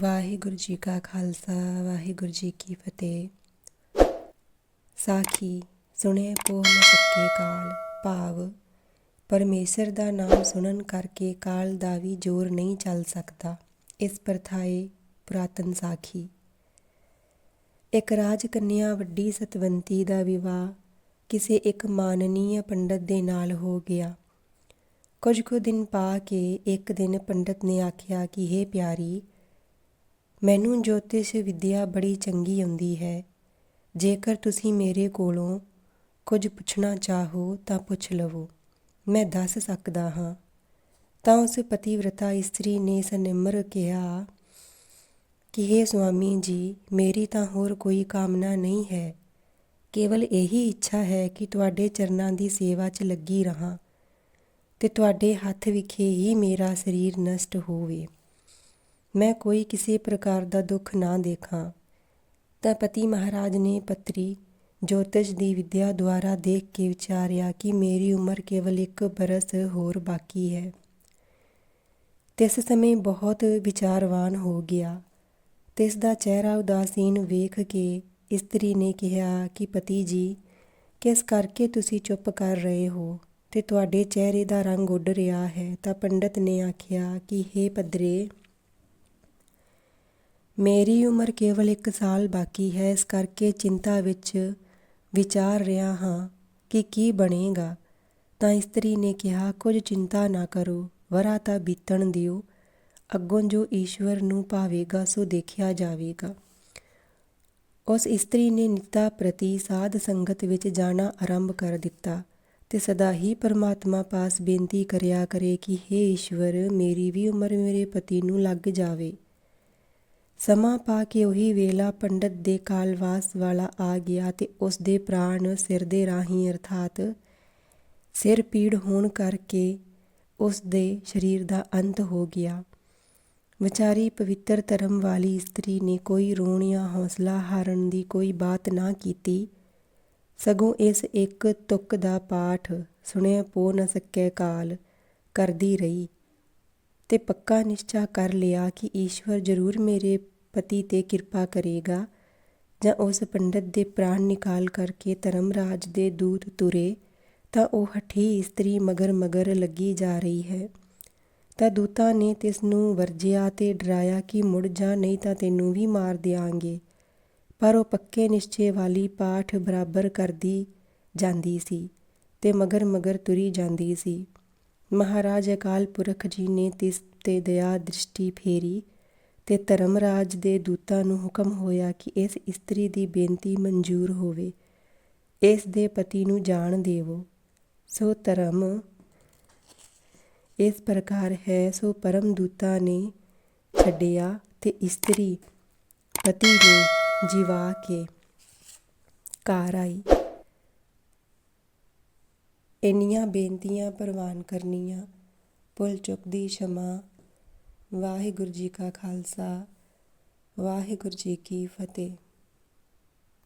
ਵਾਹਿਗੁਰੂ ਜੀ ਕਾ ਖਾਲਸਾ, ਵਾਹਿਗੁਰੂ ਜੀ ਕੀ ਫਤਿਹ। ਸਾਖੀ ਸੁਣੇ ਪੋ ਨ ਸਕੇ ਕਾਲ, ਭਾਵ ਪਰਮੇਸ਼ਰ ਦਾ ਨਾਮ ਸੁਣਨ ਕਰਕੇ ਕਾਲ ਦਾ ਵੀ ਜ਼ੋਰ ਨਹੀਂ ਚੱਲ ਸਕਦਾ। ਇਸ ਪ੍ਰਥਾਏ ਪੁਰਾਤਨ ਸਾਖੀ। ਇੱਕ ਰਾਜ ਕੰਨਿਆ ਵੱਡੀ ਸਤਵੰਤੀ ਦਾ ਵਿਵਾਹ ਕਿਸੇ ਇੱਕ ਮਾਨਨੀय ਪੰਡਤ ਦੇ ਨਾਲ ਹੋ ਗਿਆ। ਕੁਝ ਕੁ ਦਿਨ ਪਾ ਕੇ ਇੱਕ ਦਿਨ ਪੰਡਤ ਨੇ ਆਖਿਆ ਕਿ हे ਪਿਆਰੀ ਮੈਨੂੰ ਜੋਤਿਸ਼ ਵਿੱਦਿਆ ਬੜੀ ਚੰਗੀ ਆਉਂਦੀ ਹੈ। ਜੇਕਰ ਤੁਸੀਂ ਮੇਰੇ ਕੋਲੋਂ ਕੁਝ ਪੁੱਛਣਾ ਚਾਹੋ ਤਾਂ ਪੁੱਛ ਲਵੋ। ਮੈਂ ਦੱਸ ਸਕਦਾ ਹਾਂ। ਤਾਂ ਉਸ ਪਤੀਵ੍ਰਤਾ ਇਸਤਰੀ ਨੇ ਸਨਿਮਰ ਕਿਹਾ ਕਿ हे ਸੁਆਮੀ ਜੀ, ਮੇਰੀ ਤਾਂ ਹੋਰ ਕੋਈ ਕਾਮਨਾ ਨਹੀਂ ਹੈ। ਕੇਵਲ ਇਹੀ ਇੱਛਾ ਹੈ ਕਿ ਤੁਹਾਡੇ ਚਰਨਾਂ ਦੀ ਸੇਵਾ 'ਚ ਲੱਗੀ ਰਹਾ ਤੇ ਤੁਹਾਡੇ ਹੱਥ ਵਿਖੇ ਹੀ ਮੇਰਾ ਸਰੀਰ ਨਸ਼ਟ ਹੋਵੇ। ਮੈਂ ਕੋਈ ਕਿਸੇ ਪ੍ਰਕਾਰ ਦਾ ਦੁੱਖ ਨਾ ਦੇਖਾਂ। ਤਾਂ ਪਤੀ ਮਹਾਰਾਜ ਨੇ ਪਤਰੀ ਜੋਤਿਸ਼ ਦੀ ਵਿਦਿਆ ਦੁਆਰਾ ਦੇਖ ਕੇ ਵਿਚਾਰਿਆ ਕਿ ਮੇਰੀ ਉਮਰ ਕੇਵਲ ਇੱਕ ਬਰਸ ਹੋਰ ਬਾਕੀ ਹੈ। ਤਿਸ ਸਮੇਂ ਬਹੁਤ ਵਿਚਾਰਵਾਨ ਹੋ ਗਿਆ। ਤਿਸ ਦਾ ਚਿਹਰਾ ਉਦਾਸੀਨ ਵੇਖ ਕੇ ਇਸਤਰੀ ਨੇ ਕਿਹਾ ਕਿ ਪਤੀ ਜੀ, ਕਿਸ ਕਰਕੇ ਤੁਸੀਂ ਚੁੱਪ ਕਰ ਰਹੇ ਹੋ ਤੇ ਤੁਹਾਡੇ ਚਿਹਰੇ ਦਾ ਰੰਗ ਉੱਡ ਰਿਹਾ ਹੈ ਤਾਂ ਪੰਡਤ ਨੇ ਆਖਿਆ ਕਿ हे ਪਦਰੇ ਮੇਰੀ ਉਮਰ ਕੇਵਲ ਇੱਕ ਸਾਲ ਬਾਕੀ ਹੈ, ਇਸ ਕਰਕੇ ਚਿੰਤਾ ਵਿੱਚ ਵਿਚਾਰ ਰਿਹਾ ਹਾਂ ਕਿ ਕੀ ਬਣੇਗਾ। ਤਾਂ ਇਸਤਰੀ ਨੇ ਕਿਹਾ, ਕੁਝ ਚਿੰਤਾ ਨਾ ਕਰੋ, ਵਰਾ ਤਾਂ ਬੀਤਣ ਦਿਓ, ਅੱਗੋਂ ਜੋ ਈਸ਼ਵਰ ਨੂੰ ਭਾਵੇਗਾ, ਸੋ ਦੇਖਿਆ ਜਾਵੇਗਾ। ਉਸ ਇਸਤਰੀ ਨੇ ਨਿਤਾ ਪ੍ਰਤੀ ਸਾਧ ਸੰਗਤ ਵਿੱਚ ਜਾਣਾ ਆਰੰਭ ਕਰ ਦਿੱਤਾ ਤੇ ਸਦਾ ਹੀ ਪਰਮਾਤਮਾ ਪਾਸ ਬੇਨਤੀ ਕਰਿਆ ਕਰੇ ਕਿ हे ਈਸ਼ਵਰ, ਮੇਰੀ ਵੀ ਉਮਰ ਮੇਰੇ ਪਤੀ ਨੂੰ ਲੱਗ ਜਾਵੇ। ਸਮਾਂ ਪਾ ਕੇ ਉਹੀ ਵੇਲਾ ਪੰਡਤ ਦੇ ਕਾਲਵਾਸ ਵਾਲਾ ਆ ਗਿਆ ਤੇ ਉਸ ਦੇ ਪ੍ਰਾਣ ਸਿਰ ਦੇ ਰਾਹੀਂ ਅਰਥਾਤ ਸਿਰ ਪੀੜ ਹੋਣ ਕਰਕੇ ਉਸ ਦੇ ਸਰੀਰ ਦਾ ਅੰਤ ਹੋ ਗਿਆ। ਵਿਚਾਰੀ ਪਵਿੱਤਰ ਧਰਮ ਵਾਲੀ ਇਸਤਰੀ ਨੇ ਕੋਈ ਰੋਣ ਜਾਂ ਹੌਸਲਾ ਹਾਰਨ ਦੀ ਕੋਈ ਬਾਤ ਨਾ ਕੀਤੀ। ਸਗੋਂ ਇਸ ਇੱਕ ਤੁਕ ਦਾ ਪਾਠ ਸੁਣਿਆ ਪੋ ਨ ਸਕੇ ਕਾਲ ਕਰਦੀ ਰਹੀ। ਅਤੇ ਪੱਕਾ ਨਿਸ਼ਚਾ ਕਰ ਲਿਆ ਕਿ ਈਸ਼ਵਰ ਜ਼ਰੂਰ ਮੇਰੇ ਪਤੀ ਤੇ ਕਿਰਪਾ ਕਰੇਗਾ ਜਾਂ ਉਸ ਪੰਡਤ ਦੇ ਪ੍ਰਾਣ ਨਿਕਾਲ ਕਰਕੇ ਧਰਮਰਾਜ ਦੇ ਦੂਤ ਤੁਰੇ, ਤਾਂ ਉਹ ਹਠੀ ਇਸਤਰੀ ਮਗਰ ਮਗਰ ਲੱਗੀ ਜਾ ਰਹੀ ਹੈ। ਤਾਂ ਦੂਤਾਂ ਨੇ ਤਿਸ ਨੂੰ ਵਰਜਿਆ ਤੇ ਡਰਾਇਆ ਕਿ ਮੁੜ ਜਾ ਨਹੀਂ ਤਾਂ ਤੈਨੂੰ ਵੀ ਮਾਰ ਦਿਆਂਗੇ। ਪਰ ਉਹ ਪੱਕੇ ਨਿਸ਼ਚੇ ਵਾਲੀ ਪਾਠ ਬਰਾਬਰ ਕਰਦੀ ਜਾਂਦੀ ਸੀ ਤੇ ਮਗਰ ਮਗਰ ਤੁਰੀ ਜਾਂਦੀ ਸੀ। ਮਹਾਰਾਜ ਅਕਾਲ ਪੁਰਖ ਜੀ ਨੇ ਤਿਸ ਤੇ ਦਇਆ ਦ੍ਰਿਸ਼ਟੀ ਫੇਰੀ ਤੇ ਧਰਮਰਾਜ ਦੇ ਦੂਤਾਂ ਨੂੰ ਹੁਕਮ ਹੋਇਆ ਕਿ ਇਸ ਇਸਤਰੀ ਦੀ ਬੇਨਤੀ ਮਨਜ਼ੂਰ ਹੋਵੇ। ਇਸ ਦੇ ਪਤੀ ਨੂੰ ਜਾਣ ਦੇਵੋ। ਸੋ ਧਰਮ ਇਸ ਪ੍ਰਕਾਰ ਹੈ, ਸੋ ਪਰਮ ਦੂਤਾਂ ਨੇ ਛੱਡਿਆ ਤੇ ਇਸਤਰੀ ਪਤੀ ਨੂੰ ਜਿਵਾ ਕੇ ਘਰ ਆਈ। ਇੰਨੀਆਂ ਬੇਨਤੀਆਂ ਪ੍ਰਵਾਨ ਕਰਨੀਆਂ। ਭੁੱਲ ਚੁੱਕਦੀ ਸ਼ਮਾ, ਵਾਹਿਗੁਰੂ ਜੀ ਕਾ ਖਾਲਸਾ, ਵਾਹਿਗੁਰੂ ਜੀ ਕੀ ਫਤਿਹ।